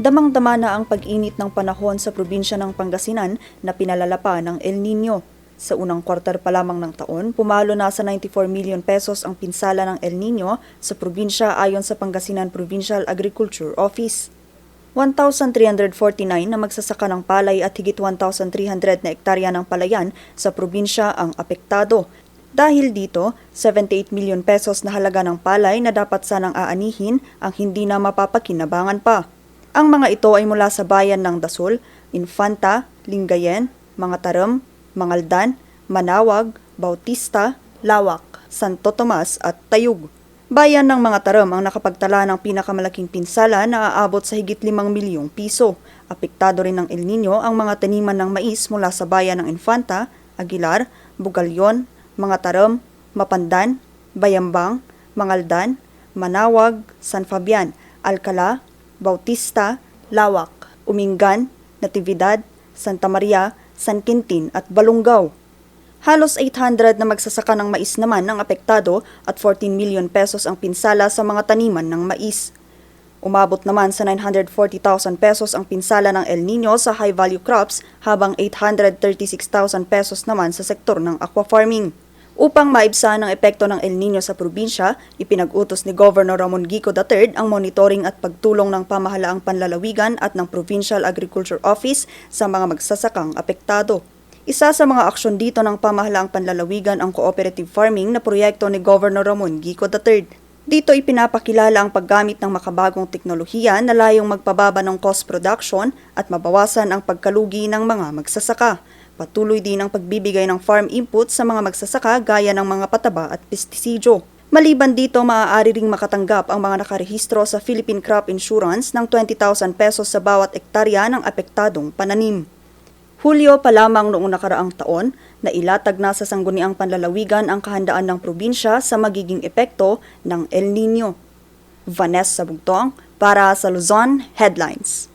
Damang-dama na ang pag-init ng panahon sa probinsya ng Pangasinan na pinalala pa ng El Nino. Sa unang kwarter pa lamang ng taon, pumalo na sa 94 million pesos ang pinsala ng El Nino sa probinsya ayon sa Pangasinan Provincial Agriculture Office. 1,349 na magsasaka ng palay at higit 1,300 na ektarya ng palayan sa probinsya ang apektado. Dahil dito, 78 million pesos na halaga ng palay na dapat sanang aanihin ang hindi na mapapakinabangan pa. Ang mga ito ay mula sa bayan ng Dasol, Infanta, Lingayen, Mga Taram, Mangaldan, Manawag, Bautista, Lawak, Santo Tomas at Tayug. Bayan ng mga taram ang nakapagtala ng pinakamalaking pinsala na aabot sa higit 5 milyong piso. Apektado rin ng El Nino ang mga taniman ng mais mula sa bayan ng Infanta, Aguilar, Bugalyon, mga taram, Mapandan, Bayambang, Mangaldan, Manawag, San Fabian, Alcala, Bautista, Lawak, Umingan, Natividad, Santa Maria, San Quintin at Balungaw. Halos 800 na magsasaka ng mais naman ang apektado at 14 million pesos ang pinsala sa mga taniman ng mais. Umabot naman sa 940,000 pesos ang pinsala ng El Nino sa high-value crops habang 836,000 pesos naman sa sektor ng aqua farming. Upang maibsan ang epekto ng El Nino sa probinsya, ipinag-utos ni Governor Ramon Gico III ang monitoring at pagtulong ng pamahalaang panlalawigan at ng Provincial Agriculture Office sa mga magsasakang apektado. Isa sa mga aksyon dito ng pamahalaang panlalawigan ang cooperative farming na proyekto ni Governor Ramon Gico III. Dito ipinapakilala ang paggamit ng makabagong teknolohiya na layong magpababa ng cost production at mabawasan ang pagkalugi ng mga magsasaka. Patuloy din ang pagbibigay ng farm input sa mga magsasaka gaya ng mga pataba at pestisidyo. Maliban dito, maaari ring makatanggap ang mga nakarehistro sa Philippine Crop Insurance ng 20,000 pesos sa bawat ektarya ng apektadong pananim. Hulyo pa lamang noong nakaraang taon na ilatag na sa sangguniang panlalawigan ang kahandaan ng probinsya sa magiging epekto ng El Nino. Vanessa Bugtong para sa Luzon Headlines.